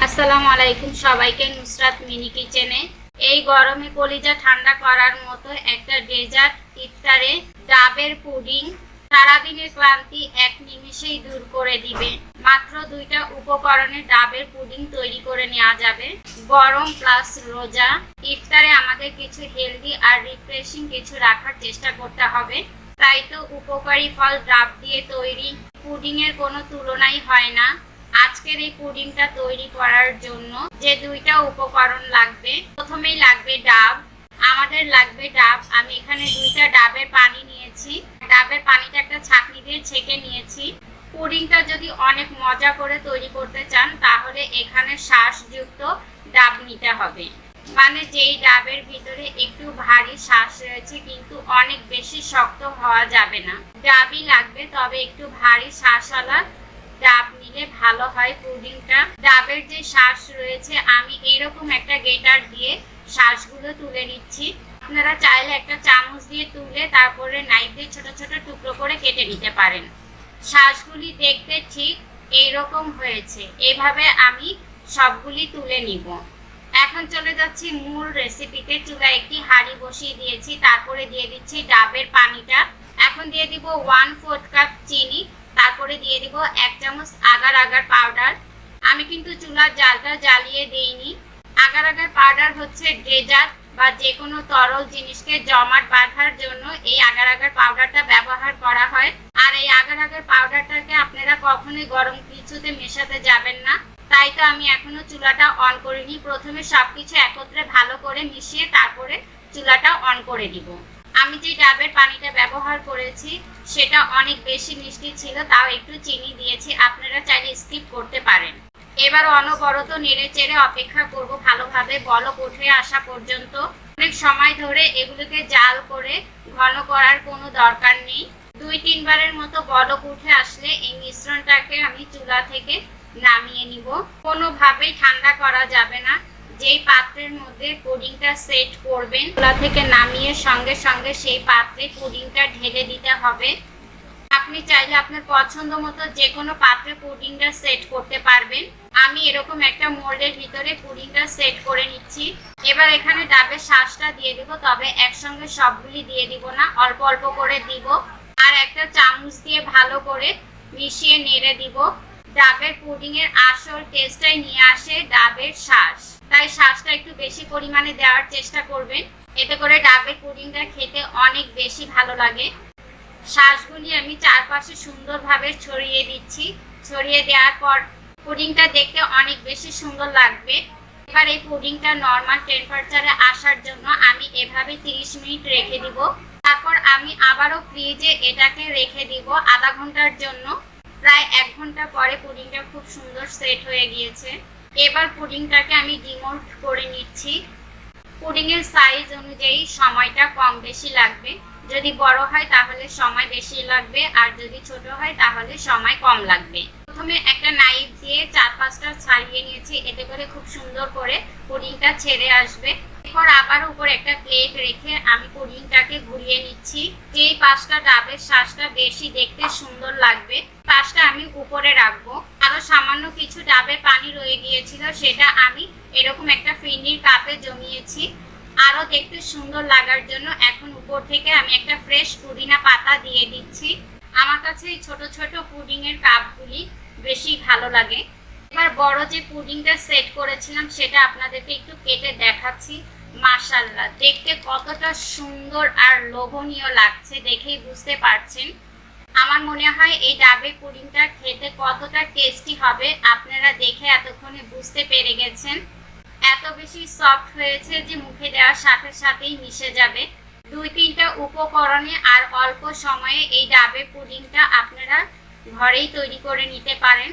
আসসালামু আলাইকুম সবাইকে নুসরাত মিনি কিচেনে। এই গরমে কলিজা ঠান্ডা করার মতো একটা ডেজার্ট, ইফতারে, ডাবের পুডিং, সারাদিনের ক্লান্তি এক নিমিষেই দূর করে দিবে। মাত্র দুইটা উপকরণে ডাবের পুডিং তৈরি করে নেওয়া যাবে। গরম প্লাস রোজা। ইফতারে আমাদের কিছু হেলদি আর রিফ্রেশিং কিছু রাখার চেষ্টা করতে হবে। তাই তো উপকারী ফল ডাব দিয়ে তৈরি। পুডিং এর কোনো তুলনাই হয় না। আজকের এই পুডিংটা তৈরি করার জন্য যে দুইটা উপকরণ লাগবে, প্রথমেই লাগবে ডাব। আমাদের লাগবে ডাব। আমি এখানে দুইটা ডাবের পানি নিয়েছি। ডাবের পানিটা একটা ছাঁকনি দিয়ে ছেঁকে নিয়েছি। পুডিংটা যদি অনেক মজা করে তৈরি করতে চান, তাহলে এখানে শ্বাসযুক্ত ডাব নিতে হবে। মানে যেই ডাবের ভিতরে একটু ভারী শ্বাস রয়েছে, কিন্তু অনেক বেশি শক্ত হওয়া যাবে না। ডাবই লাগবে, তবে একটু ভারী শ্বাসওয়ালা ডাব নিলে ভালো হয় পুডিংটা। ডাবের যে শ্বাস রয়েছে, আমি এরকম একটা গেটার দিয়ে শ্বাসগুলো তুলে নিচ্ছি। আপনারা চাইলে একটা চামচ দিয়ে তুলে তারপরে নাইফ দিয়ে ছোট ছোট টুকরো করে কেটে নিতে পারেন। শ্বাসগুলি দেখতে ঠিক এইরকম হয়েছে। এইভাবে আমি সবগুলি তুলে নিব। এখন চলে যাচ্ছি মূল রেসিপিতে চুলায় একটি হাঁড়ি বসিয়ে দিয়েছি, তারপরে দিয়ে দিচ্ছি ডাবের পানিটা। এখন দিয়ে দিব ওয়ান ফোর্থ কাপ চিনি। তারপরে দিয়ে দিব এক চামচ আগার আগার পাউডার আমি কিন্তু চুলার জালটা জ্বালিয়ে দিইনি। আগার আগার পাউডার হচ্ছে ডেজার্ট বা যে কোনো তরল জিনিসকে জমাট বাঁধার জন্য এই আগার আগার পাউডারটা ব্যবহার করা হয়। আর এই আগার আগার পাউডারটাকে আপনারা কখনোই গরম কিছুতে মেশাতে যাবেন না। তাই তো আমি এখনও চুলাটা অন করিনি। প্রথমে সবকিছু একত্রে ভালো করে মিশিয়ে তারপরে চুলাটা অন করে দিব আমি যে ডাবের পানিটা ব্যবহার করেছি, সেটা অনেক বেশি মিষ্টি ছিল, তাও একটু চিনি দিয়েছি। আপনারা চাইলে স্কিপ করতে পারেন। এবার অনবরত নেড়ে চেড়ে অপেক্ষা করব ভালোভাবে। বলক উঠে আসা পর্যন্ত অনেক সময় ধরে এগুলোকে জাল করে ঘন করার কোনো দরকার নেই। দুই তিনবারের মতো বলক উঠে আসলে এই মিশ্রণটাকে আমি চুলা থেকে নামিয়ে নিব। কোনোভাবেই ঠান্ডা করা যাবে না। যেই পাত্রের মধ্যে পুডিংটা সেট করবেন, চুলা থেকে নামিয়ে সঙ্গে সঙ্গে সেই পাত্রে পুডিংটা ঢেলে দিতে হবে। আপনি চাইলে আপনার পছন্দ মতো যে কোনো পাত্রে পুডিংটা সেট করতে পারবেন। আমি এরকম একটা মোল্ডের ভিতরে পুডিংটা সেট করে নিচ্ছি। এবার এখানে ডাবের শ্বাসটা দিয়ে দিব, তবে একসঙ্গে সবগুলি দিয়ে দিব না, অল্প অল্প করে দিব। আর একটা চামচ দিয়ে ভালো করে মিশিয়ে নেড়ে দিব। ডাবের পুডিং এর আসল টেস্টটাই নিয়ে আসে ডাবের শ্বাস তাই শ্বাসটা একটু বেশি পরিমাণে দেওয়ার চেষ্টা করবেন। এতে করে ডাবের পুডিংটা খেতে অনেক বেশি ভালো লাগে। শ্বাসগুলি আমি চারপাশে সুন্দরভাবে ছড়িয়ে দিচ্ছি। ছড়িয়ে দেওয়ার পর পুডিংটা দেখতে অনেক বেশি সুন্দর লাগবে। এবার এই পুডিংটা নর্মাল টেম্পারেচারে আসার জন্য আমি এভাবে 30 মিনিট রেখে দিব। তারপর আমি আবারও ফ্রিজে এটাকে রেখে দিব আধা ঘণ্টার জন্য। প্রায় এক ঘণ্টা পরে পুডিংটা খুব সুন্দর সেট হয়ে গিয়েছে। এবার পুডিংটাকে আমি ডিমোল্ড করে নিচ্ছি। পুডিংয়ের সাইজ অনুযায়ী সময়টা কম বেশি লাগবে। যদি বড় হয় তাহলে সময় বেশি লাগবে, আর যদি ছোট হয় তাহলে সময় কম লাগবে। প্রথমে একটা নাইফ দিয়ে চার পাঁচটা ছাড়িয়ে নিয়েছি, এতে করে খুব সুন্দর করে পুডিংটা ছেড়ে আসবে। এরপর আবার উপর একটা প্লেট রেখে আমি পুডিংটাকে ঘুরিয়ে নিচ্ছি। যেই পাঁচটা ডাবের শ্বাসটা বেশি দেখতে সুন্দর লাগবে। পাঁচটা আমি উপরে রাখব। আরও সামান্য কিছু ডাবের পানি রয়ে গিয়েছিল, সেটা আমি এরকম একটা ফিন্ডির কাপে জমিয়েছি। আরও দেখতে সুন্দর লাগার জন্য এখন উপর থেকে আমি একটা ফ্রেশ পুদিনা পাতা দিয়ে দিচ্ছি। আমার কাছে এই ছোট ছোট পুডিং এর কাপগুলি বেশি ভালো লাগে। এবার বড় যে পুডিংটা সেট করেছিলাম, সেটা আপনাদেরকে একটু কেটে দেখাচ্ছি। মাশাল্লাহ দেখতে কতটা সুন্দর আর লোভনীয় লাগছে দেখেই বুঝতে পারছেন। আমার মনে হয় এই ডাবের পুডিংটা খেতে কতটা টেস্টি হবে আপনারা দেখে এতক্ষণে বুঝতে পেরে গেছেন। এত বেশি সফট হয়েছে যে মুখে দেওয়ার সাথে সাথেই মিশে যাবে। দুই তিনটা উপকরণে আর অল্প সময়ে এই ডাবের পুডিংটা আপনারা ঘরেই তৈরি করে নিতে পারেন।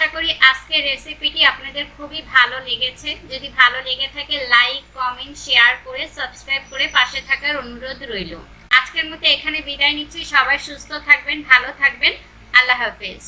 আশা করি আজকের রেসিপিটি আপনাদের খুবই ভালো লেগেছে। যদি ভালো লেগে থাকে লাইক কমেন্ট শেয়ার করে সাবস্ক্রাইব করে পাশে থাকার অনুরোধ রইল। আজকের মতো এখানে বিদায় নিচ্ছি। সবাই সুস্থ থাকবেন, ভালো থাকবেন। আল্লাহ হাফেজ।